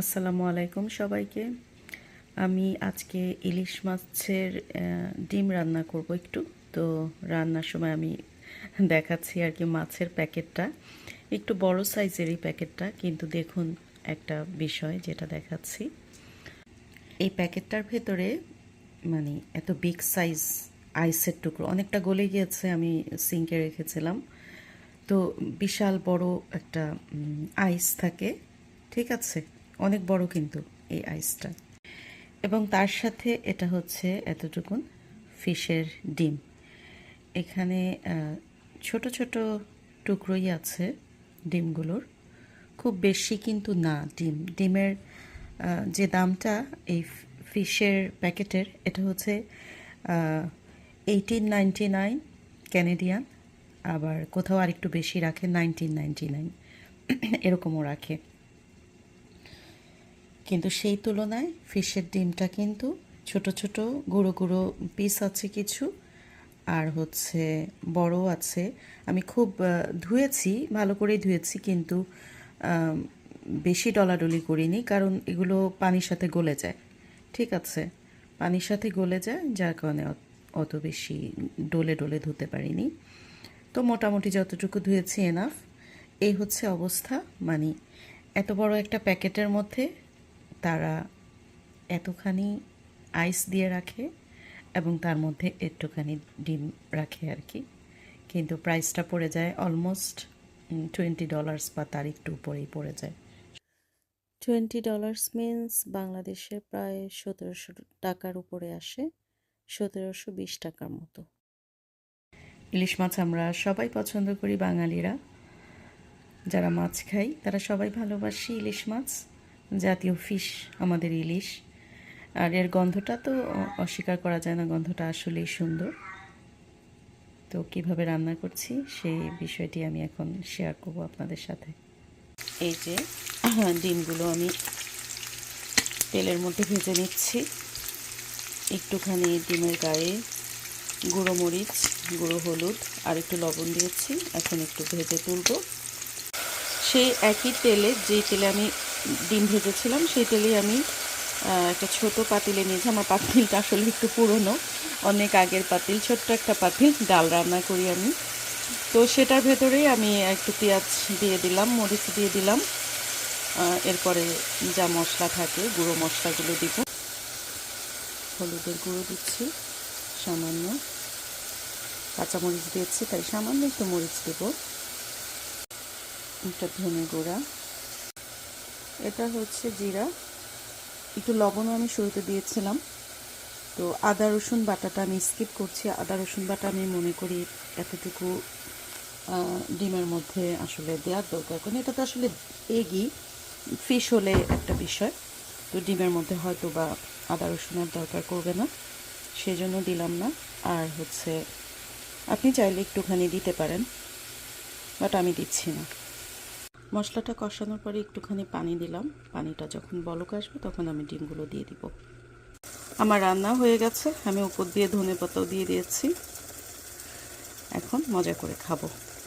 আসসালামু আলাইকুম সবাইকে। আমি আজকে ইলিশ মাছের ডিম রান্না করব একটু। তো রান্নার সময় আমি দেখাচ্ছি আর কি মাছের প্যাকেটটা। একটু বড় সাইজেরই প্যাকেটটা, কিন্তু দেখুন একটা বিষয় যেটা দেখাচ্ছি। এই প্যাকেটটার ভেতরে মানে এত বিগ সাইজ আইসের টুকরো, অনেকটা গলে গিয়েছে, আমি সিঙ্কে রেখেছিলাম। তো বিশাল বড় একটা আইস থাকে, ঠিক আছে? অনেক বড় কিন্তু এই আইসটা। এবং তার সাথে এটা হচ্ছে এতটুকুন ফিশের ডিম। এখানে ছোট ছোট টুকরোই আছে ডিমগুলোর। খুব বেশি কিন্তু না ডিম। ডিমের যে দামটা এই ফিশের প্যাকেটের, এটা হচ্ছে এইটিন নাইনটি নাইন ক্যানেডিয়ান আবার কোথাও আরেকটু বেশি রাখে নাইনটিন নাইনটি নাইন এরকমও রাখে। কিন্তু সেই তুলনায় ফিশের ডিমটা কিন্তু ছোট ছোট গুঁড়ো গুঁড়ো পিস আছে কিছু, আর হচ্ছে বড় আছে। আমি খুব ধুয়েছি, ভালো করেই ধুয়েছি, কিন্তু বেশি ডলাডলি করিনি, কারণ এগুলো পানির সাথে গলে যায়। ঠিক আছে? পানির সাথে গলে যায়, যার কারণে অত বেশি ডলে ডলে ধুতে পারিনি। তো মোটামুটি যতটুকু ধুয়েছি এনাফ এই হচ্ছে অবস্থা। মানে এত বড় একটা প্যাকেটের মধ্যে তারা এতখানি আইস দিয়ে রাখে এবং তার মধ্যে একটুখানি ডিম রাখে আর কি। কিন্তু প্রাইসটা পড়ে যায় অলমোস্ট টোয়েন্টি ডলার্স বা তার একটু উপরেই পড়ে যায়। টোয়েন্টি ডলার্স মিন্স বাংলাদেশে প্রায় সতেরোশো টাকার উপরে আসে সতেরোশো বিশ টাকার মতো। ইলিশ মাছ আমরা সবাই পছন্দ করি বাঙালিরা। যারা মাছ খাই তারা সবাই ভালোবাসি ইলিশ মাছ। জাতীয় ফিশ আমাদের ইলিশ। আর এর গন্ধটা তো অস্বীকার করা যায় না, গন্ধটা আসলেই সুন্দর। তো কীভাবে রান্না করছি সেই বিষয়টি আমি এখন শেয়ার করব আপনাদের সাথে। এই যে ডিমগুলো আমি তেলের মধ্যে ভেজে নিচ্ছি। একটুখানি ডিমের গায়ে গুঁড়ো মরিচ, গুঁড়ো হলুদ আর একটু লবণ দিয়েছি। এখন একটু ভেজে তুলবো। সেই একই তেলে যেই তেলে আমি ডিম ভেজেছিলাম সেই তেলেই আমি একটা ছোট পাতিলে নিয়েছি। আমার পাতিলটা আসলে একটু পুরনো, অনেক আগের পাতিল, ছোট্ট একটা পাতিল, ডাল রান্না করি আমি। তো সেটার ভেতরেই আমি একটু পেঁয়াজ দিয়ে দিলাম, মরিচ দিয়ে দিলাম। এরপরে যা মশলা থাকে, গুঁড়ো মশলাগুলো দিব। হলুদের গুঁড়ো দিচ্ছি, সামান্য কাঁচামরিচ দিয়েছি, তাই সামান্য একটু মরিচ দেবো। একটা ধনে গুঁড়া। এটা হচ্ছে জিরা। একটু লবণও আমি শুরুতে দিয়েছিলাম। তো আদা, রসুন বাটাটা আমি স্কিপ করছি। আদা, রসুন বাটা আমি মনে করি এতটুকু ডিমের মধ্যে আসলে দেওয়ার দরকার। কারণ এটা তো আসলে এগই ফিশ হলে একটা বিষয়। তো ডিমের মধ্যে হয়তো বা আদা রসুনের দরকার করবে না। সেজন্য দিলাম না। আর হচ্ছে, আপনি চাইলে একটুখানি দিতে পারেন। বাট আমি দিচ্ছি না। মশলাটা কষানোর পরে একটুখানি পানি দিলাম। পানিটা যখন বলক আসবে তখন আমি ডিমগুলো দিয়ে দিব। আমার রান্না হয়ে গেছে। আমি উপর দিয়ে ধনে পাতাও দিয়ে দিয়েছি। এখন মজা করে খাব।